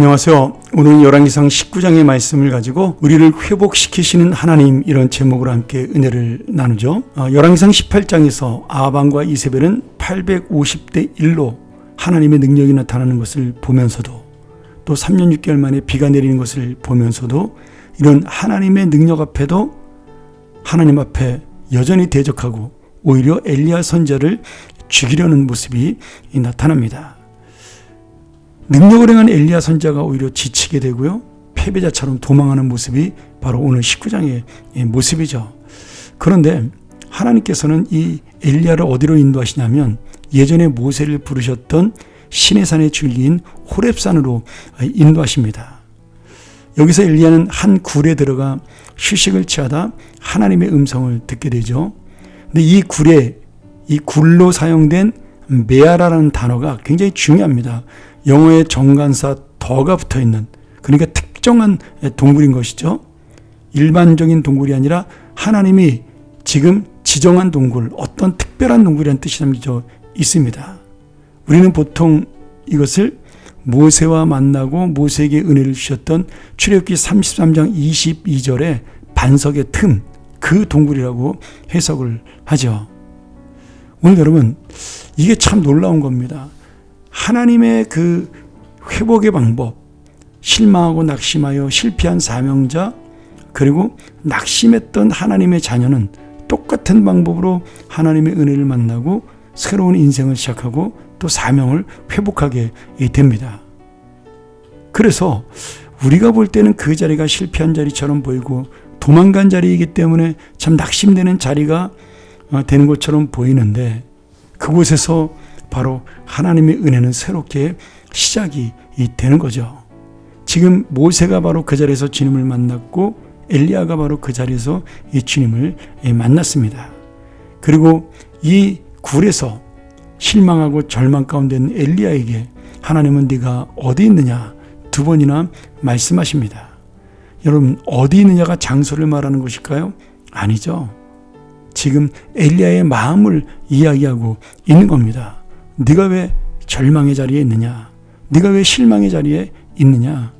안녕하세요. 오늘은 열왕기상 19장의 말씀을 가지고 우리를 회복시키시는 하나님 이런 제목으로 함께 은혜를 나누죠. 어, 열왕기상 18장에서 아방과 이세벨은 850대 1로 하나님의 능력이 나타나는 것을 보면서도 또 3년 6개월 만에 비가 내리는 것을 보면서도 이런 하나님의 능력 앞에도 하나님 앞에 여전히 대적하고 오히려 엘리야 선자를 죽이려는 모습이 나타납니다. 능력을 행한 엘리야 선자가 오히려 지치게 되고요. 패배자처럼 도망하는 모습이 바로 오늘 19장의 모습이죠. 그런데 하나님께서는 이 엘리야를 어디로 인도하시냐면 예전에 모세를 부르셨던 신의 산의 줄기인 호렙산으로 인도하십니다. 여기서 엘리야는 한 굴에 들어가 휴식을 취하다 하나님의 음성을 듣게 되죠. 근데 이 굴에 이 굴로 사용된 메아라라는 단어가 굉장히 중요합니다. 영어의 정관사 더가 붙어 있는 그러니까 특정한 동굴인 것이죠. 일반적인 동굴이 아니라 하나님이 지금 지정한 동굴, 어떤 특별한 동굴이라는 뜻이 담겨 있습니다. 우리는 보통 이것을 모세와 만나고 모세에게 은혜를 주셨던 출애굽기 33장 22절의 반석의 틈, 그 동굴이라고 해석을 하죠. 오늘 여러분, 이게 참 놀라운 겁니다. 하나님의 그 회복의 방법, 실망하고 낙심하여 실패한 사명자, 그리고 낙심했던 하나님의 자녀는 똑같은 방법으로 하나님의 은혜를 만나고 새로운 인생을 시작하고 또 사명을 회복하게 됩니다. 그래서 우리가 볼 때는 그 자리가 실패한 자리처럼 보이고 도망간 자리이기 때문에 참 낙심되는 자리가 어, 되는 것처럼 보이는데 그곳에서 바로 하나님의 은혜는 새롭게 시작이 되는 거죠. 지금 모세가 바로 그 자리에서 주님을 만났고 엘리야가 바로 그 자리에서 이 주님을 만났습니다. 그리고 이 굴에서 실망하고 절망 가운데 있는 엘리야에게 하나님은 네가 어디 있느냐 두 번이나 말씀하십니다. 여러분 어디 있느냐가 장소를 말하는 것일까요? 아니죠. 지금 엘리야의 마음을 이야기하고 있는 겁니다. 네가 왜 절망의 자리에 있느냐? 네가 왜 실망의 자리에 있느냐?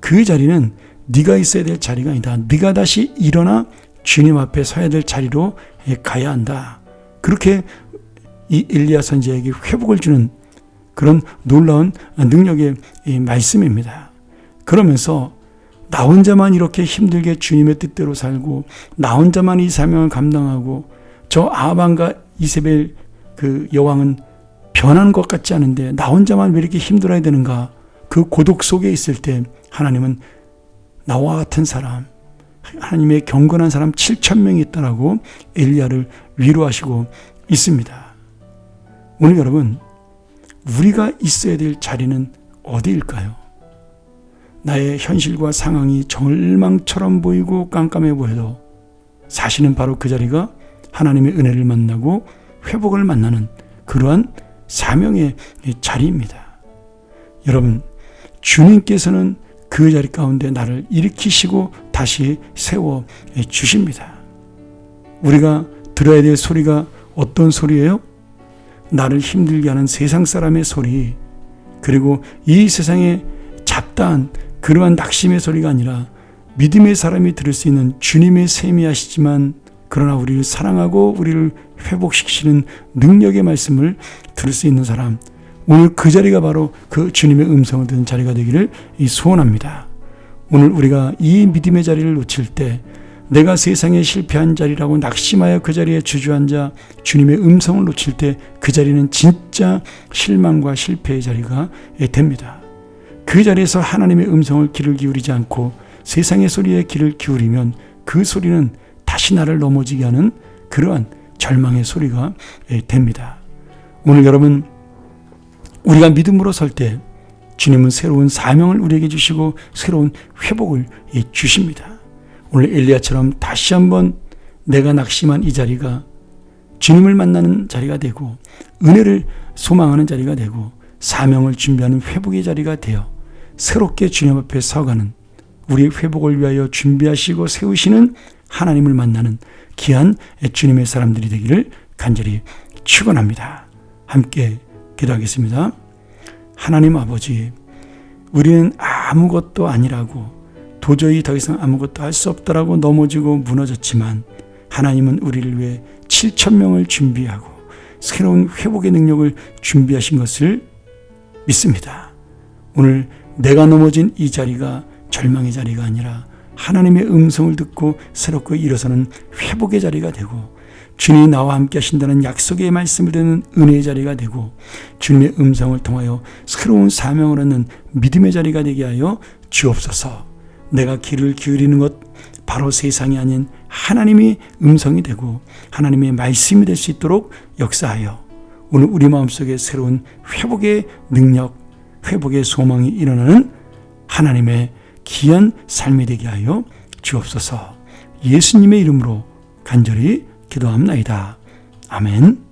그 자리는 네가 있어야 될 자리가 아니다. 네가 다시 일어나 주님 앞에 서야 될 자리로 가야 한다. 그렇게 이 엘리야 선지에게 회복을 주는 그런 놀라운 능력의 말씀입니다. 그러면서 나 혼자만 이렇게 힘들게 주님의 뜻대로 살고 나 혼자만 이 사명을 감당하고 저 아방과 이세벨 그 여왕은 변한 것 같지 않은데 나 혼자만 왜 이렇게 힘들어야 되는가? 그 고독 속에 있을 때 하나님은 나와 같은 사람, 하나님의 경건한 사람 7천 명이 있다라고 엘리야를 위로하시고 있습니다. 오늘 여러분 우리가 있어야 될 자리는 어디일까요? 나의 현실과 상황이 절망처럼 보이고 깜깜해 보여도 사실은 바로 그 자리가 하나님의 은혜를 만나고 회복을 만나는 그러한 사명의 자리입니다. 여러분, 주님께서는 그 자리 가운데 나를 일으키시고 다시 세워 주십니다. 우리가 들어야 될 소리가 어떤 소리예요? 나를 힘들게 하는 세상 사람의 소리, 그리고 이 세상의 잡다한 그러한 낙심의 소리가 아니라 믿음의 사람이 들을 수 있는 주님의 세미하시지만 그러나 우리를 사랑하고 우리를 회복시키시는 능력의 말씀을 들을 수 있는 사람, 오늘 그 자리가 바로 그 주님의 음성을 듣는 자리가 되기를 소원합니다. 오늘 우리가 이 믿음의 자리를 놓칠 때 내가 세상에 실패한 자리라고 낙심하여 그 자리에 주저앉아 주님의 음성을 놓칠 때 그 자리는 진짜 실망과 실패의 자리가 됩니다. 그 자리에서 하나님의 음성을 귀를 기울이지 않고 세상의 소리에 귀를 기울이면 그 소리는 다시 나를 넘어지게 하는 그러한 절망의 소리가 됩니다. 오늘 여러분 우리가 믿음으로 설 때 주님은 새로운 사명을 우리에게 주시고 새로운 회복을 주십니다. 오늘 엘리야처럼 다시 한번 내가 낙심한 이 자리가 주님을 만나는 자리가 되고 은혜를 소망하는 자리가 되고 사명을 준비하는 회복의 자리가 되어 새롭게 주님 앞에 서가는 우리의 회복을 위하여 준비하시고 세우시는 하나님을 만나는 귀한 주님의 사람들이 되기를 간절히 축원합니다. 함께 기도하겠습니다. 하나님 아버지, 우리는 아무것도 아니라고 도저히 더 이상 아무것도 할 수 없다라고 넘어지고 무너졌지만 하나님은 우리를 위해 7천 명을 준비하고 새로운 회복의 능력을 준비하신 것을 믿습니다. 오늘 내가 넘어진 이 자리가 절망의 자리가 아니라 하나님의 음성을 듣고 새롭게 일어서는 회복의 자리가 되고 주님이 나와 함께 하신다는 약속의 말씀을 듣는 은혜의 자리가 되고 주님의 음성을 통하여 새로운 사명을 얻는 믿음의 자리가 되게 하여 주옵소서. 내가 귀를 기울이는 것 바로 세상이 아닌 하나님의 음성이 되고 하나님의 말씀이 될 수 있도록 역사하여 오늘 우리 마음속에 새로운 회복의 능력, 회복의 소망이 일어나는 하나님의 귀한 삶이 되게 하여 주옵소서. 예수님의 이름으로 간절히 기도합나이다. 아멘.